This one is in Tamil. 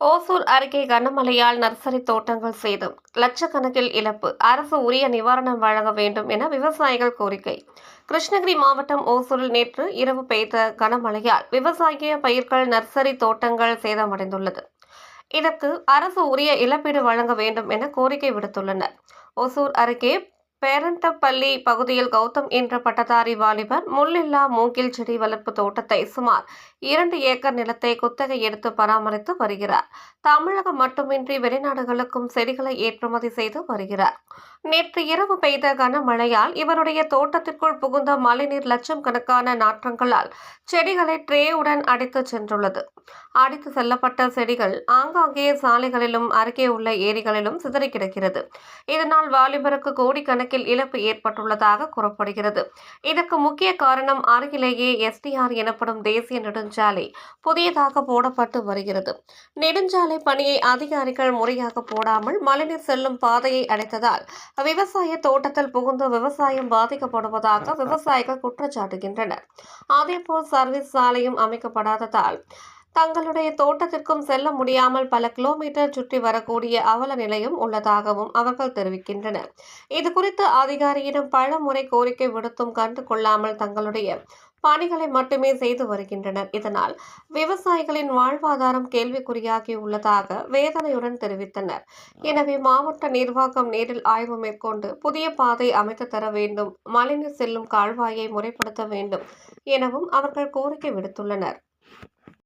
ஓசூர் அருகே கனமழையால் நர்சரி தோட்டங்கள் சேதம். லட்சக்கணக்கில் இழப்பு. அரசு உரிய நிவாரணம் வழங்க வேண்டும் என விவசாயிகள் கோரிக்கை. கிருஷ்ணகிரி மாவட்டம் ஓசூரில் நேற்று இரவு பெய்த கனமழையால் விவசாய பயிர்கள் நர்சரி தோட்டங்கள் சேதமடைந்துள்ளது. இதற்கு அரசு உரிய இழப்பீடு வழங்க வேண்டும் என கோரிக்கை விடுத்துள்ளனர். ஓசூர் அருகே பேரண்டப்பள்ளி பகுதியில் கௌதம் என்ற பட்டதாரி வாலிபர் முள்ளில்லா மூங்கில் செடி வளர்ப்பு தோட்டத்தை சுமார் இரண்டு ஏக்கர் நிலத்தை குத்தகை எடுத்து பராமரித்து வருகிறார். தமிழகம் மட்டுமின்றி வெளிநாடுகளுக்கும் செடிகளை ஏற்றுமதி செய்து வருகிறார். நேற்று இரவு பெய்த கனமழையால் இவருடைய தோட்டத்திற்குள் புகுந்த மழைநீர் லட்சம் கணக்கான நாற்றங்களால் செடிகளை ட்ரேவுடன் அடித்துச் சென்றுள்ளது. அடித்து செல்லப்பட்ட செடிகள் ஆங்காங்கே சாலைகளிலும் அருகே உள்ள ஏரிகளிலும் சிதறி கிடக்கிறது. இதனால் வாலிபருக்கு கோடிக்கணக்கில் இழப்பு ஏற்பட்டுள்ளதாக கூறப்படுகிறது. இதற்கு முக்கிய காரணம் அருகிலேயே எஸ்டிஆர் எனப்படும் தேசிய நெடுஞ்சாலை புதியதாக போடப்பட்டு வருகிறது. நெடுஞ்சாலை பணியை அதிகாரிகள் முறையாக போடாமல் மழைநீர் செல்லும் பாதையை அடைத்ததால் விவசாய தோட்டத்தில் புகுந்து விவசாயம் பாதிக்கப்படுவதாக விவசாயிகள் குற்றச்சாட்டுகின்றனர். அதேபோல் சர்வீஸ் சாலையும் அமைக்கப்படாததால் தங்களுடைய தோட்டத்திற்கும் செல்ல முடியாமல் பல கிலோமீட்டர் சுற்றி வரக்கூடிய அவல நிலையும் உள்ளதாகவும் அவர்கள் தெரிவிக்கின்றனர். இது குறித்து அதிகாரியிடம் பல முறை கோரிக்கை விடுத்தும் கண்டு கொள்ளாமல் தங்களுடைய பணிகளை மட்டுமே செய்து வருகின்றனர். இதனால் விவசாயிகளின் வாழ்வாதாரம் கேள்விக்குறியாகி உள்ளதாக வேதனையுடன் தெரிவித்தனர். எனவே மாவட்ட நிர்வாகம் நேரில் ஆய்வு மேற்கொண்டு புதிய பாதை அமைத்து தர வேண்டும். மழைநீர் செல்லும் கால்வாயை முறைப்படுத்த வேண்டும் எனவும் அவர்கள் கோரிக்கை விடுத்துள்ளனர்.